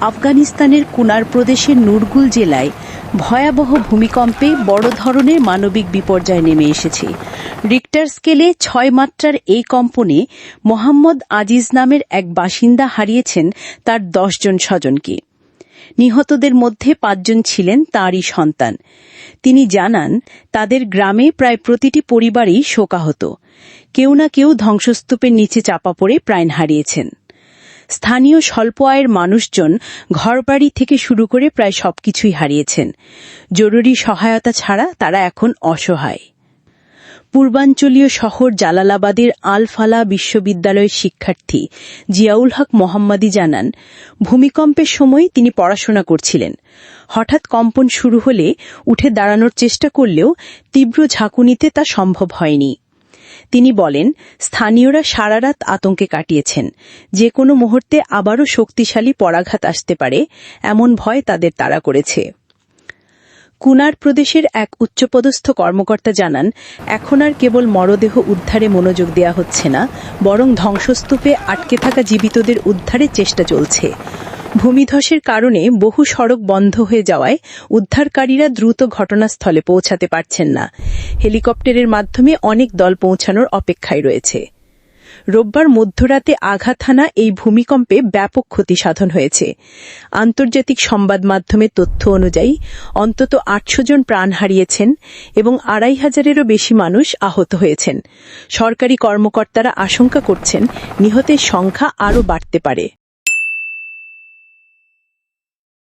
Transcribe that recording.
আফগানিস্তানের কুনার প্রদেশের নুরগুল জেলায় ভয়াবহ ভূমিকম্পে বড় ধরনের মানবিক বিপর্যয় নেমে এসেছে। রিক্টার স্কেলে ছয় মাত্রার এই কম্পনে মোহাম্মদ আজিজ নামের এক বাসিন্দা হারিয়েছেন তার দশজন স্বজনকে। নিহতদের মধ্যে পাঁচজন ছিলেন তাঁরই সন্তান। তিনি জানান, তাদের গ্রামে প্রায় প্রতিটি পরিবারই শোকাহত। কেউ না কেউ ধ্বংসস্তূপের নিচে চাপা পড়ে প্রাণ হারিয়েছেন। স্থানীয় স্বল্প আয়ের মানুষজন ঘরবাড়ি থেকে শুরু করে প্রায় সবকিছুই হারিয়েছেন। জরুরি সহায়তা ছাড়া তারা এখন অসহায়। পূর্বাঞ্চলীয় শহর জালালাবাদের আলফালা বিশ্ববিদ্যালয়ের শিক্ষার্থী জিয়াউল হক মোহাম্মদী জানান, ভূমিকম্পের সময় তিনি পড়াশোনা করছিলেন। হঠাৎ কম্পন শুরু হলে উঠে দাঁড়ানোর চেষ্টা করলেও তীব্র ঝাঁকুনিতে তা সম্ভব হয়নি। তিনি বলেন, স্থানীয়রা সারা রাত আতঙ্কে কাটিয়েছেন। যে কোনো মুহূর্তে আবারও শক্তিশালী পরাঘাত আসতে পারে, এমন ভয় তাদের তাড়া করেছে। কুনার প্রদেশের এক উচ্চপদস্থ কর্মকর্তা জানান, এখন আর কেবল মরদেহ উদ্ধারে মনোযোগ দেওয়া হচ্ছে না, বরং ধ্বংসস্তূপে আটকে থাকা জীবিতদের উদ্ধারের চেষ্টা চলছে। ভূমিধসের কারণে বহু সড়ক বন্ধ হয়ে যাওয়ায় উদ্ধারকারীরা দ্রুত ঘটনাস্থলে পৌঁছাতে পারছেন না। হেলিকপ্টারের মাধ্যমে অনেক দল পৌঁছানোর অপেক্ষায় রয়েছে। রোববার মধ্যরাতে আঘাত হানা এই ভূমিকম্পে ব্যাপক ক্ষতি সাধন হয়েছে। আন্তর্জাতিক সংবাদ মাধ্যমের তথ্য অনুযায়ী অন্তত আটশো জন প্রাণ হারিয়েছেন এবং আড়াই হাজারেরও বেশি মানুষ আহত হয়েছেন। সরকারি কর্মকর্তারা আশঙ্কা করছেন, নিহতের সংখ্যা আরও বাড়তে পারে।